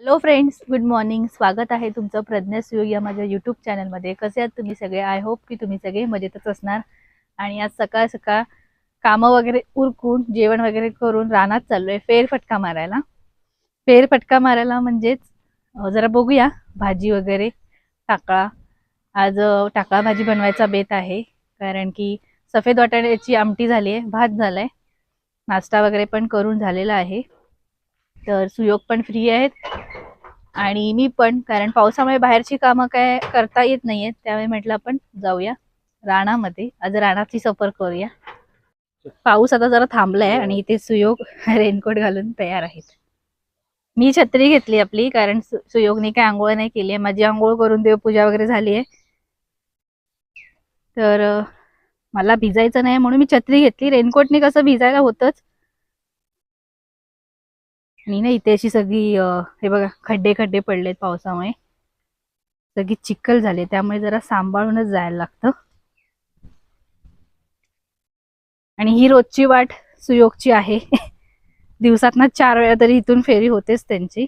Hello friends good morning स्वागत आहे तुमचं प्रज्ञा सुयोग या माझ्या यूट्यूब चॅनलमध्ये कसे आहात तुम्ही सगळे? आय होप की तुम्ही सगळे मजेतच असणार. आणि आज सकाळ सकाळ कामं वगैरे उरकून जेवण वगैरे करून रानात चाललो आहे फेरफटका मारायला. फेरफटका मारायला म्हणजेच जरा बघूया. भाजी वगैरे टाकळा. आज टाकळा भाजी बनवायचा बेत आहे. कारण की सफेद वाटाण्याची आमटी झाली आहे भात झाला आहे नाश्ता वगैरे पण करून झालेला आहे. तर सुयोग पण फ्री आहेत. आणि मी पण कारण पावसामुळे बाहेरची कामं काय करता येत नाहीयेत त्यामुळे म्हटलं आपण जाऊया रानामध्ये. आज राणाची सफर करूया. पाऊस आता जरा थांबलाय आणि इथे सुयोग रेनकोट घालून तयार आहेत. मी छत्री घेतली आपली कारण सु- सुयोगने काय आंघोळ नाही केली आहे. माझी आंघोळ करून देवपूजा वगैरे झाली आहे. तर मला भिजायचं नाही म्हणून मी छत्री घेतली. रेनकोटने कसं भिजायला होतच. आणि ना इथे अशी सगळी हे बघा खड्डे खड्डे पडलेत पावसामुळे. सगळी चिखल झाले त्यामुळे जरा सांभाळूनच जायला लागतं. आणि ही रोजची वाट सुयोगची आहे. दिवसातना चार वेळा तरी इथून फेरी होतेच त्यांची.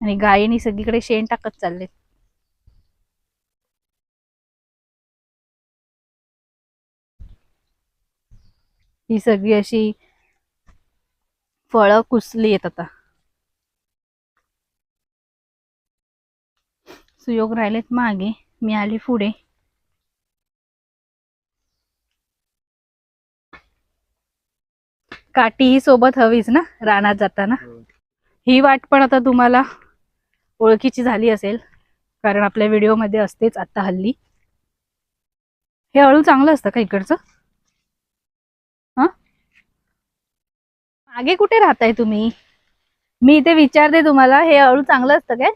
आणि गायीनी सगळीकडे शेण टाकत चालले ही सगळी अशी फळं कुसली येत आता. सुयोग राहिलेत मागे मी आली पुढे. काठी ही सोबत हवीच ना रानात जाताना. ही. वाट पण आता तुम्हाला ओळखीची झाली असेल कारण आपल्या व्हिडिओमध्ये असतेच आता हल्ली. हे अळू चांगलं असतं का इकडचं? मागे कुठे राहताय तुम्ही? मी इथे विचारते तुम्हाला हे अळू चांगलं असतं काय?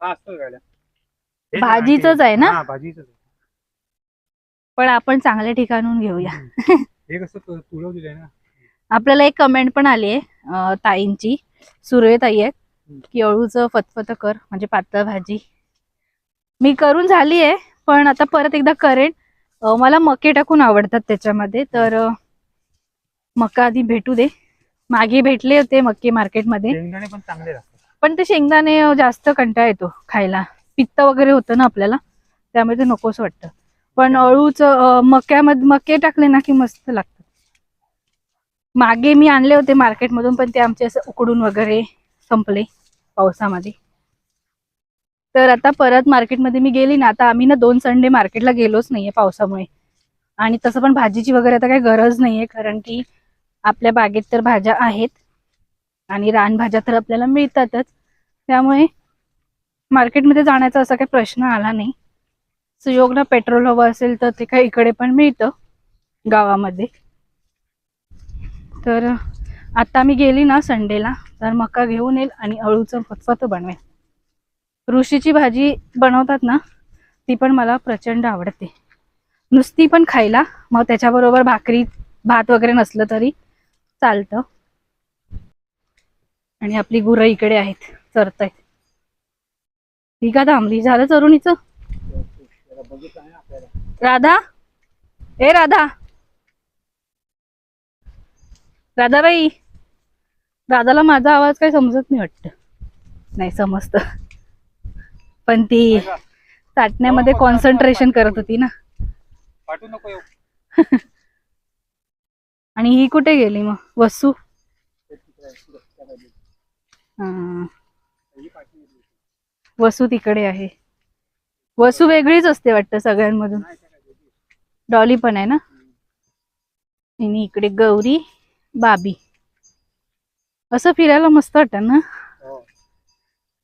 हा असतं भाजीचंच आहे. ना? हा भाजीच पण आपण चांगल्या ठिकाणून घेऊया. हे कसं तु- तुळव दिलंय ना? आपल्याला एक कमेंट पण आली आहे ताईंची सुरवे ताई आहेत. की अळूचं फतफत कर म्हणजे पातळ भाजी. मी करून झाली आहे पण आता परत एकदा करेन. अं, मला मके टाकून आवडतात त्याच्यामध्ये तर अं, मका आधी भेटू दे. मागे भेटले होते मके मार्केटमध्ये. शेंगदाणे पण चांगले लागतात. पण ते शेंगदाणे जास्त कंटाळा येतो खायला. पित्त वगैरे होतं ना आपल्याला त्यामुळे ते नकोस वाटतं. पण अळूच मक्यामध्ये मके टाकले ना की मस्त लागतं. मागे मी आणले होते मार्केटमधून पण ते आमचे असं उकडून वगैरे संपले पावसामध्ये. तर आता परत मार्केटमध्ये मी गेली ना आता आम्ही ना दोन संडे मार्केटला गेलोच नाहीये पावसामुळे. आणि तसं पण भाजीची वगैरे आता काही गरज नाहीये कारण की आपल्या बागेत तर भाज्या आहेत आणि रानभाज्या तर आपल्याला मिळतातच. त्यामुळे मार्केटमध्ये जाण्याचा असा काही प्रश्न आला नाही. सुयोगला पेट्रोल हवं असेल तर ते काही इकडे पण मिळतं गावामध्ये. तर आता मी गेली ना संडेला तर मका घेऊन येईल आणि अळूचं फतफत बनवेल. ऋषीची भाजी बनवतात ना ती पण मला प्रचंड आवडते. नुसती पण खायला मग त्याच्याबरोबर भाकरी भात वगैरे नसलं तरी चालतं. आणि आपली गुरं इकडे आहेत चरतायत. ती का थांबली झालं चरुणीचं? राधा? ए राधा. राधाबाई राधाला माझा आवाज काही समजत नाही वाटत. नाही समजत. पण ती चाटण्यामध्ये कॉन्सन्ट्रेशन करत होती ना. पाठवू नको येऊ. आणि ही कुठे गेली मग? वसू? हा. वसू तिकडे आहे. वसू वेगळीच असते वाटतं सगळ्यांमधून. डॉली पण आहे ना? आणि इकडे गौरी बाबी. असं फिरायला मस्त वाटतं ना? हो.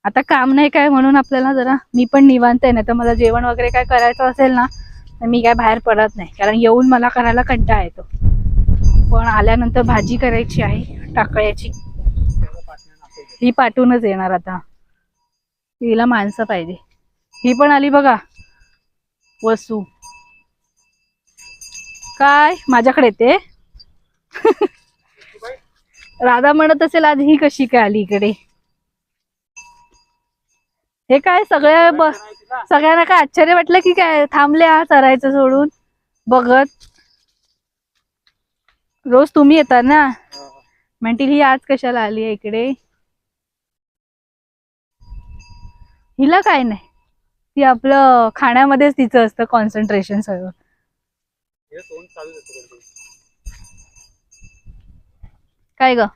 आता काम नाही काय म्हणून आपल्याला जरा मी पण निवांत आहे ना तर मला जेवण वगैरे काय करायचं असेल ना तर मी काय बाहेर पडत नाही. कारण येऊन मला करायला कंटाळा येतो. पण आल्यानंतर भाजी करायची आहे टाकळ्याची. ही पाठवूनच येणार आता. तिला माणसं पाहिजे. ही पण आली बघा. वसू. काय? माझ्याकडे येते. राधा म्हणत असेल आज ही कशी काय आली इकडे? हे काय सगळ्या सगळ्यांना काय आश्चर्य वाटलं की काय थांबले हा चरायचं सोडून? बघत. रोज तुम्ही येता ना? म्हणतील ही आज कशाला आली आहे इकडे? हिला काय नाही. ती आपलं खाण्यामध्येच तिचं असतं कॉन्सन्ट्रेशन हे असतं काय ग?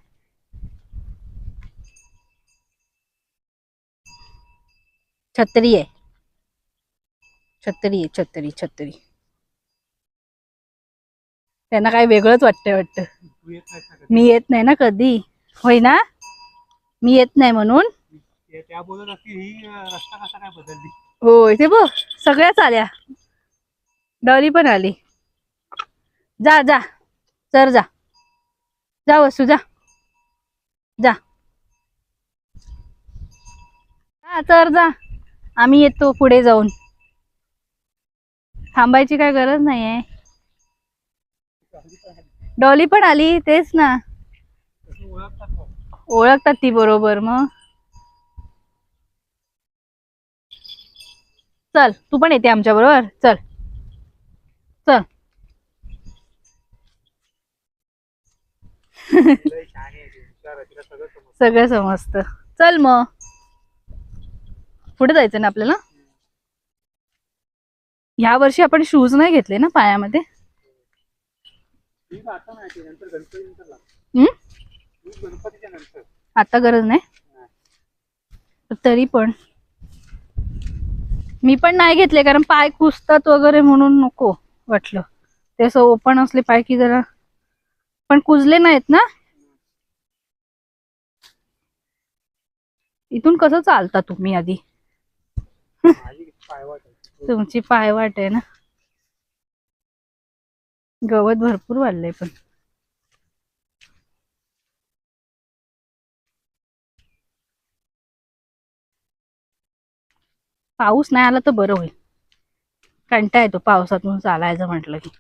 छत्री आहे. छत्री आहे छत्री छत्री. त्यांना काय वेगळंच वाटतंय वाटतं. मी येत नाही ना कधी. होय ना? मी येत नाही म्हणून. होय ते बघ सगळ्याच आल्या. डॉली पण आली. जा जा. चर जा. जा वसू जा. जा. हा चर जा. आम्ही येतो पुढे जाऊन. थांबायची काय गरज नाही आहे डॉली पण आली तेच ना. ओळखतात ती बरोबर मग. चल तू पण येते आमच्या बरोबर. चल. चल. सगळं समजत. समजतं चल मग. पुढे जायचं ना आपल्याला? ह्या वर्षी आपण शूज नाही घेतले ना पायामध्ये ही आता नाही ती, नंतर गणपती नंतर लाव. हम्म? ही गणपतीच्या नंतर आता गरज नाही. तरी पण. मी पण नाही घेतले कारण पाय कुसतात वगैरे म्हणून नको वाटलं. ते असं ओपन असले पाय की जरा पण कुजले नाहीत ना? इथून कसं चालता तुम्ही आधी. तुमची पायवाट आहे ना? गवत भरपूर वाढलंय पण. पाऊस नाही आला तर बरं होईल. कंटाळा येतो पावसातून चालायचं म्हटलं की.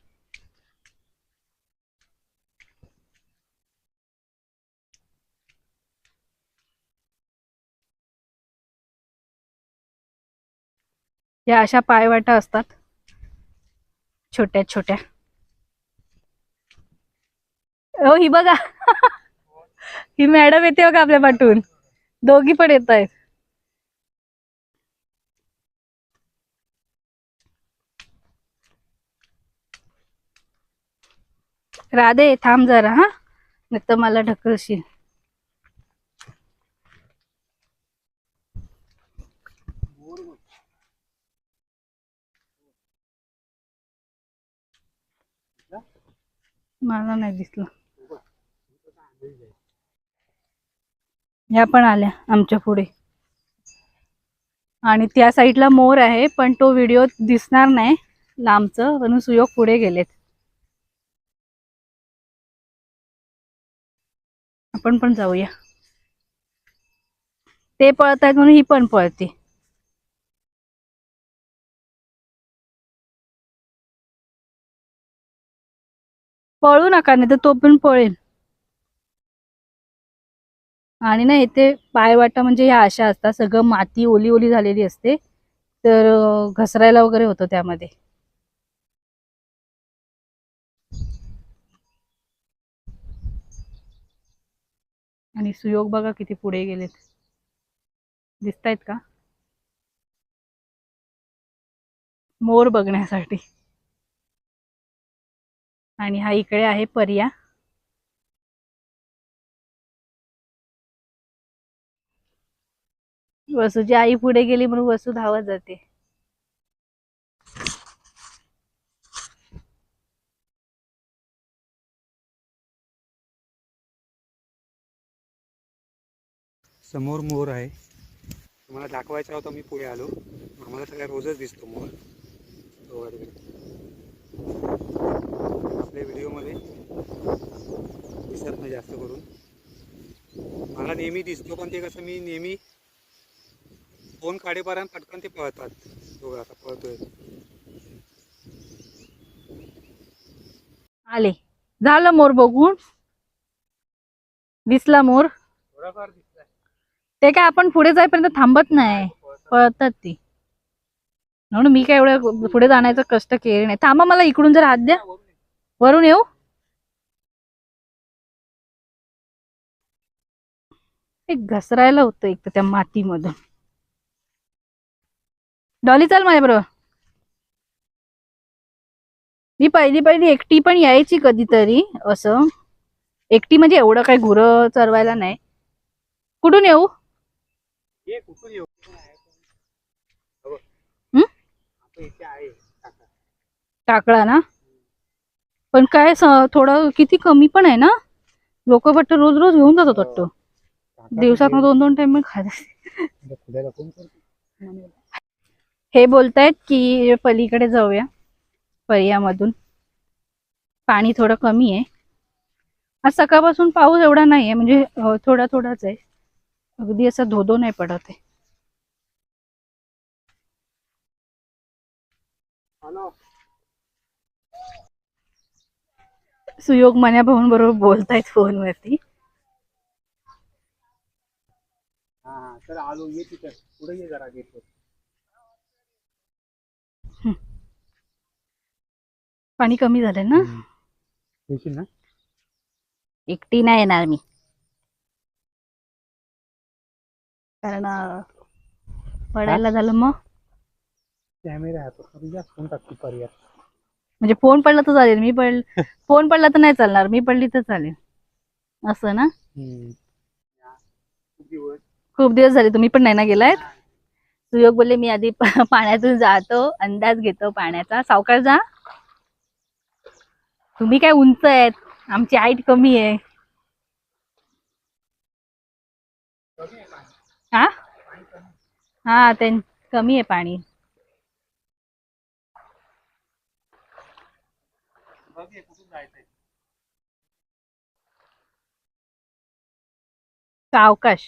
या अशा पायवाटा असतात. छोट्या छोट्या. हो ही बघा. ही मॅडम येते बघा आपल्या पाठून दोघी पण येत आहेत. राधे थांब जरा हा. नाही तर मला ढकलशील. मला नाही दिसलं बघ. कसं आंधळी आहे. ह्या पण आल्या आमच्या पुढे. आणि त्या साईडला मोर आहे पण तो व्हिडिओ दिसणार नाही. लांबचं म्हणून सुयोग पुढे गेलेत. आपण पण जाऊया. ते पळत आहेत म्हणून ही पण पळते. पळू नका नाही तर तो पण पळेल. आणि ना इथे पायवाटा म्हणजे ह्या अशा असतात. सगळं माती ओली ओली झालेली असते. तर घसरायला वगैरे होतं त्यामध्ये. आणि सुयोग बघा किती पुढे गेलेत. दिसतायत का? मोर बघण्यासाठी. आणि हा इकडे आहे पर्या. वसूची आई पुढे गेली म्हणून वसू धावत जाते. समोर मोर आहे. तुम्हाला दाखवायचा होता मी पुढे आलो. आम्हाला सगळ्या रोजच दिसतो मोर. हो, आपल्या व्हिडिओमध्ये दिसत नाही जास्त करून. मला नेहमी दिसतो पण ते कसं मी नेहमी फोन काढेपर्यंत पटकन ते पळतात. दोघं आता पळतोय. आले. झालं मोर बघून. दिसला मोर. थोडाफार ते काय आपण पुढे जाईपर्यंत थांबत नाही. पळतात. ती. म्हणून मी काय एवढं पुढे जाण्याचं कष्ट केले नाही. थांबा मला इकडून जर हात द्या. वरून येऊ? एक घसरायला होतं एक तर त्या मातीमधून. डॉली चाल माझ्या बरोबर. मी पहिली पहिली एकटी पण यायची कधीतरी असं. एकटी म्हणजे एवढं काही गुरं चरवायला नाही. कुठून येऊ? हे? हं? टाकळा ना? पण काय थोडं किती कमी पण आहे ना? लोक वाटतं रोज रोज घेऊन जातात वाटतं. टाका दिवसात दोन दोन टाइम करतं? हे बोलतायत की पलीकडे जाऊया. पर्यामधून. पाणी थोडं कमी आहे. आज सकाळपासून पाऊस एवढा नाही आहे म्हणजे थोडा थोडाच आहे. अगदी असा धोधो नाही पडत आहे. सुयोग मन्या भाऊन बरोबर बोलतायत फोनवरती. तर आलो ये तिथं. पुढे ये जरा गेट पाणी कमी झालंय ना? येशील ना? एकटी नाही येणार मी. कारण अं, पडायला झालं मग? कॅमेरा आहे तो. तुझ्या फोन टाकतो पर्याय. म्हणजे फोन पडला तर चालेल. मी पड फोन पडला तर नाही चालणार. मी पडली तर चालेल. असं ना? खूप दिवस खूप दिवस झाले तुम्ही पण नाही ना गेलायत? सुयोग बोलले मी आधी प- पाण्यातून जातो. अंदाज घेतो पाण्याचा. सावकाश जा. तुम्ही काय उंच आहेत? आमची हाईट कमी आहे. हा? हा ते कमी आहे पाणी. सावकाश.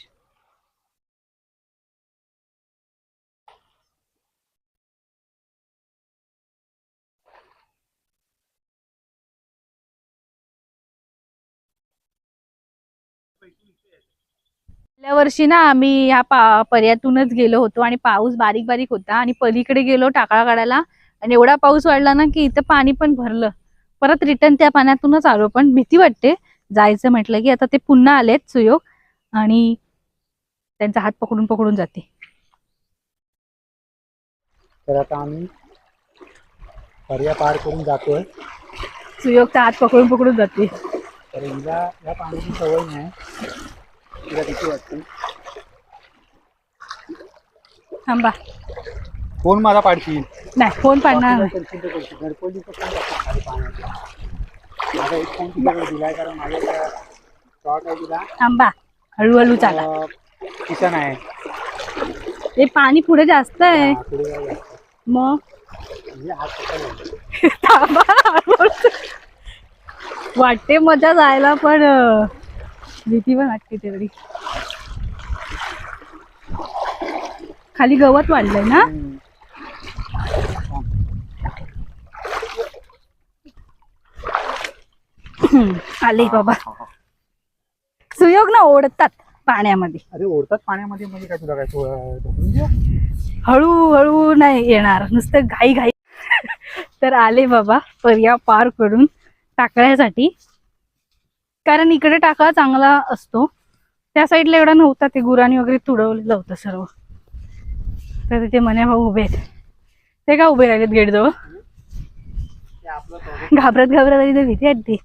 गेल्या वर्षी ना आम्ही ह्या पा पर्यातूनच गेलो होतो आणि पाऊस बारीक बारीक होता आणि पलीकडे गेलो टाकळा काढायला आणि एवढा पाऊस वाढला ना की इथं पाणी पण भरलं. परत रिटर्न त्या पाण्यातूनच आलो. पण भीती वाटते. जायचं म्हटलं की आता ते पुन्हा आलेत सुयोग आणि त्यांचा हात पकडून पकडून जाते. तर आता आम्ही पर्या पार करून जातोय. सुयोगचा हात पकडून पकडून जाते. तर हिला या पाण्याची सवय नाही तिला भीती वाटते थांबा फोन माझा पाडशील नाही फोन पाडणार नाही. करशील तर करशील. घरपोलीचं फोन टाकतो खाली पाण्यात. माझा एक फोन तुझ्याकडे दिलाय कारण माझ्या शॉर्ट आहे तिला थांबा हळूहळू चाला अं, किसन आहे ते पाणी पुढे जास्त आहे पुढे. मग म्हणजे हात. थांबा हळूहळू. वाटते मजा जायला पण भीती पण वाटते तेवढी. खाली गवत वाढलंय ना. आले बाबा. सुयोग ना ओढतात पाण्यामध्ये. अरे ओढतात पाण्यामध्ये म्हणजे काय तुला काय? हळूहळू नाही येणार नुसतं घाई घाई तर आले बाबा पर्या पार करून. टाकण्यासाठी. कारण इकडे टाका चांगला असतो. त्या साईडला एवढा नव्हता ते गुरांनी वगैरे तुडवलेलं होतं सर्व. तर तिथे मने भाऊ उभे आहेत. ते का उभे राहिलेत गेटजवळ घाबरत घाबरत आली तर भीती वाटते.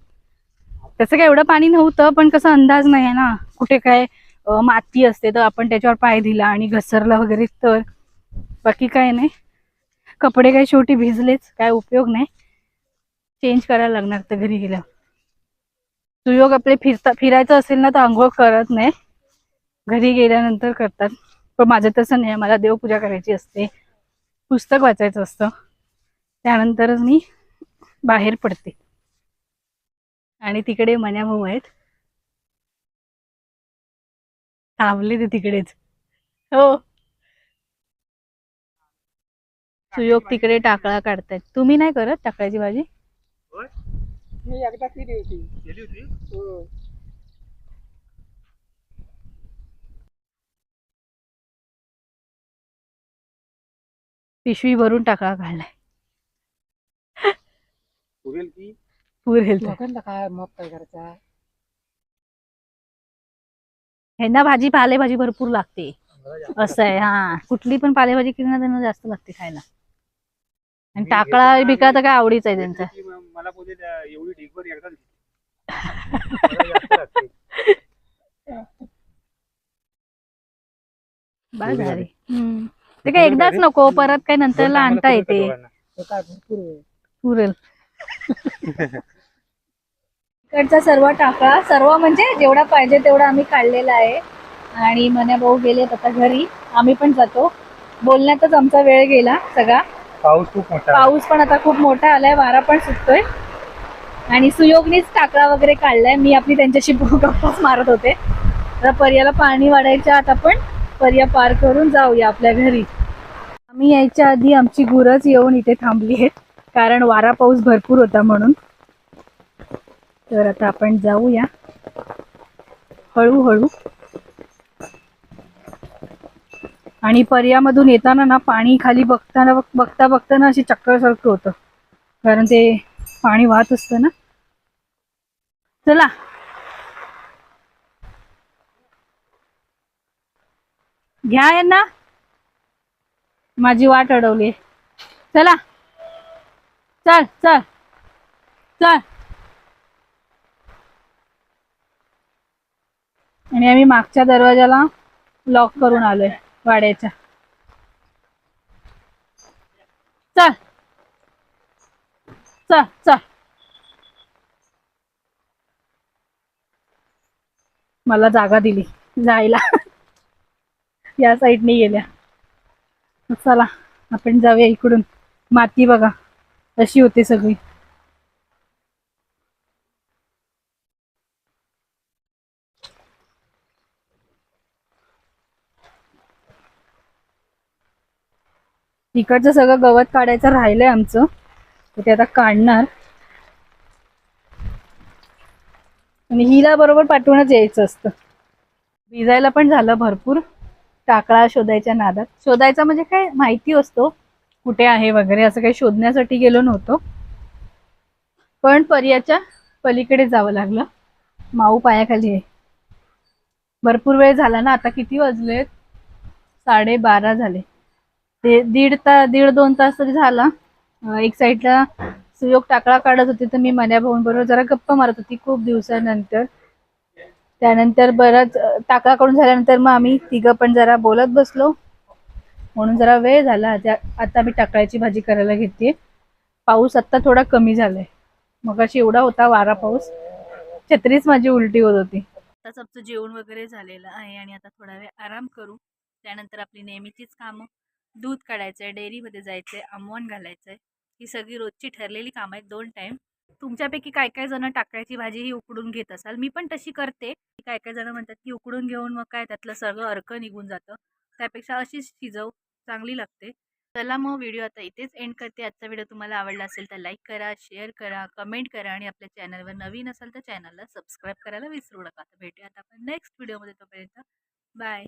तसं काय एवढं पाणी नव्हतं पण कसं अंदाज नाही आहे ना. कुठे काय माती असते तर आपण त्याच्यावर पाय दिला आणि घसरला वगैरे तर. बाकी काय नाही. कपडे काही शेवटी भिजलेच काय उपयोग नाही. चेंज करायला लागणार तर घरी गेल्यावर. सुयोग आपले फिरता फिरायचं असेल ना तर आंघोळ करत नाही. घरी गेल्यानंतर करतात. पण माझं तसं नाही. मला देवपूजा करायची असते. पुस्तक वाचायचं असतं. त्यानंतरच मी बाहेर पडते. आणि तिकडे मन्या भाऊ आहेत. थांबले ते तिकडेच. हो. सुयोग तिकडे टाकळा काढतायत. तुम्ही नाही करत टाकळ्याची भाजी? मी एकदा केली होती. गेली होती? हो. पिशवी भरून टाकळा काढलाय पुरेल की पुरेल. लोकांना काय मग काय करायचा? ह्यांना भाजी पालेभाजी भरपूर लागते. असं आहे हा. कुठली पण पालेभाजी केली ना त्यांना जास्त लागते खायला. आणि टाकळा बिकळा तर काय आवडीच आहे त्यांचा. ती म- मला बोलले त्या एवढी ढीगभर एकदाच घेतली. मला जास्त लागते. बस एवढी झाली झाली. हम्म. ते काय एकदाच नको परत काय नंतरला टायमाला आणता येते दोघांना. ते काय भरपूर आहे. पुरेल इकडचा सर्व टाकळा सर्व म्हणजे जेवढा पाहिजे तेवढा आम्ही काढलेला आहे आणि मन्या भाऊ गेलेत आता घरी आम्ही पण जातो बोलण्यातच आमचा वेळ गेला सगळा पाऊस खूप मोठा आहे. पाऊस पण आता खूप मोठा आलाय वारा पण सुटतोय आणि सुयोगनीच टाकळा वगैरे काढलाय. मी आपली त्यांच्याशी गप्पाच मारत होते. आता पर्याला पाणी वाढायच्या आता आपण. पर्या पार करून जाऊया आपल्या घरी. आम्ही यायच्या आधी आमची गुरच येऊन इथे थांबली आहेत. कारण वारा पाऊस भरपूर होता म्हणून. तर आता आपण जाऊया. हळूहळू. आणि पर्यामधून येताना ना पाणी खाली बघताना बघता बघताना अशी चक्कर सारखं होतं. कारण ते पाणी वाहत असतं ना? चला. घ्या यांना. माझी वाट अडवली चला. चल चल. चल. आणि आम्ही मागच्या दरवाजाला लॉक करून आलोय वाड्याच्या. चल. चल चल. मला जागा दिली जायला. या साईडने गेल्या. चला आपण जाऊया इकडून. माती बघा अशी होते सगळी. इकडचं सगळं गवत काढायचं राहिलंय आमचं. ते आता काढणार. आणि हिला बरोबर पाठवूनच यायचं असतं. भिजायला पण झालं भरपूर. टाकळा शोधायच्या नादात. शोधायचा म्हणजे काय? माहिती असतो. कुठे आहे वगैरे असं काही शोधण्यासाठी गेलो नव्हतो. पण पर्याच्या पलीकडे जावं लागलं. माऊ पायाखाली आहे. भरपूर वेळ झाला ना? आता किती वाजलेत? साडेबारा झाले. ते दीड तास दीड दोन तास तरी झाला. एक साईडला सुयोग टाकळा काढत होती तर मी मन्या भाऊंबरोबर जरा गप्पा मारत होती खूप दिवसानंतर. त्यानंतर बराच टाकळा काढून झाल्यानंतर मग आम्ही तिघं पण जरा बोलत बसलो. म्हणून जरा वेळ झाला. त्या आता मी टाकळ्याची भाजी करायला घेते. पाऊस आत्ता थोडा कमी झालाय. मग अशी एवढा होता वारा पाऊस. छत्रीच माझी उलटी होत होती. आता सबचं जेवण वगैरे झालेलं आहे आणि आता थोडा वेळ आराम करू. त्यानंतर आपली नेहमीचीच कामं. दूध काढायचंय डेअरीमध्ये जायचंय आमवण घालायचंय. ही सगळी रोजची ठरलेली कामं आहेत दोन टाईम तुमच्यापैकी काय काय जण टाकळ्याची भाजी ही उकडून घेत असाल? मी पण तशी करते. काय काय जण म्हणतात की उकडून घेऊन मग काय त्यातलं सगळं अर्क निघून जातं. त्यापेक्षा अशीच शिजव चांगली लागते. चला मग व्हिडिओ आता इथेच एंड करते. आजचा व्हिडिओ तुम्हाला आवडला असेल तर लाईक करा शेअर करा कमेंट करा आणि आपल्या चॅनलवर नवीन असाल तर चॅनलला सबस्क्राईब करायला विसरू नका. तर भेटूयात आपण नेक्स्ट व्हिडिओमध्ये तोपर्यंत. बाय